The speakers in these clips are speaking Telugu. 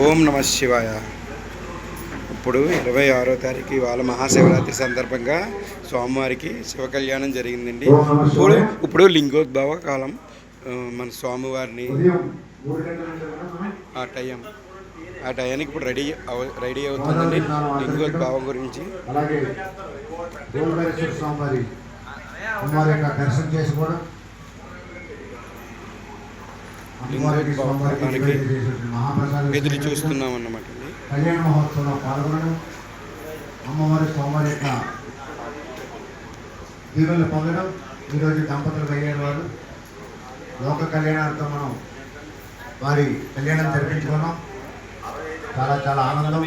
ఓం నమ శివాయ. ఇప్పుడు ఇరవై ఆరో తారీఖు ఇవాళ మహాశివరాత్రి సందర్భంగా స్వామివారికి శివ కళ్యాణం జరిగిందండి ఇప్పుడు ఇప్పుడు లింగోద్భవ కాలం మన స్వామివారిని ఆ టైం ఆ టయానికి ఇప్పుడు రెడీ అవ- రెడీ అవుతుందండి లింగోద్భవం గురించి. దర్శనం చేసుకోవడం మహాప్రసాదం ఎదురు చూస్తున్నాం అన్నమాట కళ్యాణ మహోత్సవంలో పాల్గొనడం అమ్మవారి స్వామివారి యొక్క దీవెనలు పొందడం. ఈరోజు దంపతులు అయ్యారు వారు లోక కళ్యాణార్థం మనం వారి కళ్యాణం జరిపించుకున్నాం. చాలా చాలా ఆనందం.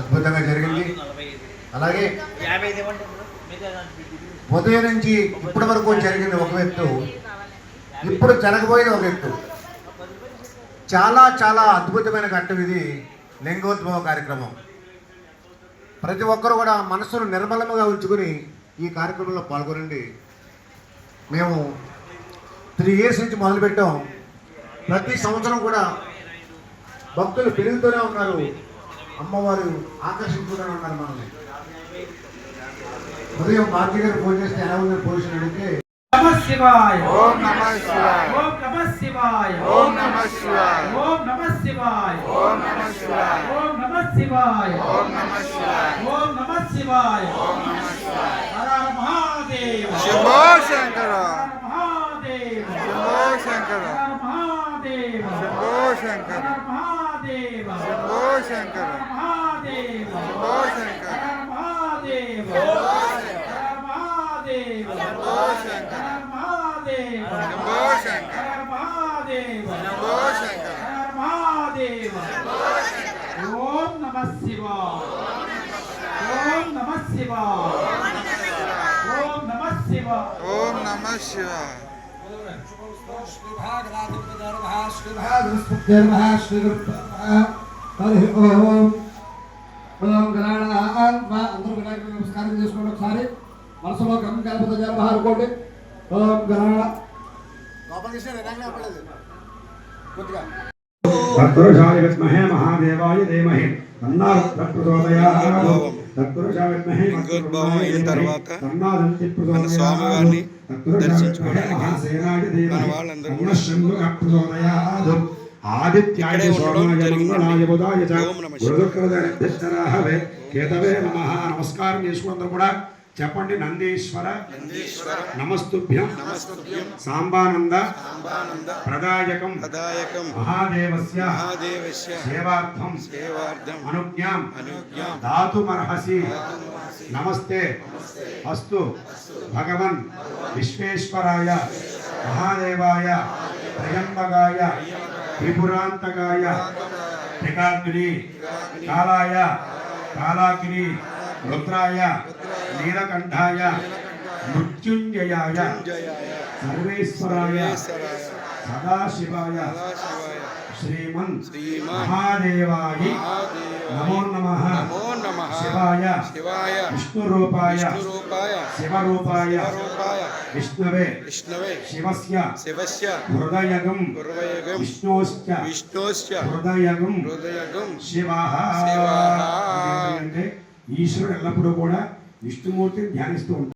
అద్భుతంగా జరిగింది. అలాగే ఉదయం నుంచి ఇప్పటి వరకు జరిగింది ఒక ఎత్తు ఇప్పుడు జరగబోయేది ఒక ఎత్తు చాలా చాలా అద్భుతమైన ఘట్టం ఇది. లింగోద్భవ కార్యక్రమం. ప్రతి ఒక్కరు కూడా మనసును నిర్మలంగా ఉంచుకుని ఈ కార్యక్రమంలో పాల్గొనండి. మేము త్రీ ఇయర్స్ నుంచి మొదలుపెట్టాం. ప్రతి సంవత్సరం కూడా భక్తులు పెరుగుతూనే ఉన్నారు. అమ్మవారు ఆకర్షించుతూనే ఉన్నారు మనల్ని. ఉదయం భారతి గారు ఫోన్ చేస్తే ఎలా ఉంది పొజిషన్ అడిగితే నమ శివాయ. ఓం నమ శివాయ. ఓం నమ శివాయ. ఓం నమ శివాయ. ఓం నమ శివాయ. ఓం నమ శివాయ. ఓం నమ శివాయ. ఓం నమ శివాయ. ఓం నమ శివాయ. హర మహాదేవ. శంభో శంకర. ఓం శివ ఓం నమ శివ శివ ఓం నమ శివ హరి ఓం ఓం గణాణ అందరూ వినాయకుడికి నమస్కారం చేసుకోండి ఒకసారి మనసులో గమం కలపత జన్మ ఓం గణాణ లోపలికి तत्पुरुषाय विद्महे महादेवाय धीमहि तन्नारुद्र प्रचोदयात् తత్పురుషాయ విద్మహే మద్గురుభావైన స్వామివారిని దర్శించుకోవడానికి మన వాళ్ళందరూ కూడా ఆదిత్యాయ సోమాయ కేతవే నమః. నమస్కారం చేసుకుందరూ కూడా చెప్పండి నందీశ్వర. నమస్తుభ్యం. సాంబానంద. ప్రదాయకం. మహాదేవస్య. సేవార్థం. అనుజ్ఞాం. దాతుమర్హసి. నమస్తే. అస్తు. భగవన్. విశ్వేశ్వరాయ. మహాదేవాయ. త్రయంబగాయ త్రిపురాంతకాయ. త్రికాగ్ని. కాలాయ. కాలాగ్ని. రుద్రాయ నీలకంఠాయ మృత్యుంజయాయ సర్వేశ్వరాయ సదాశివాయ శ్రీమన్ మహాదేవాయ మహాదేవ నమో నమ శివాయ విష్ణురూపాయ శివరూపాయ విష్ణవే విష్ణవే శివస్య శివస్య హృదయగం విష్ణోశ్చ విష్ణోశ్చ హృదయగం హృదయగం శివ శివః. అంటే ఈశ్వరుడు ఎల్లప్పుడూ కూడా విష్ణుమూర్తిని ధ్యానిస్తూ ఉంటాడు.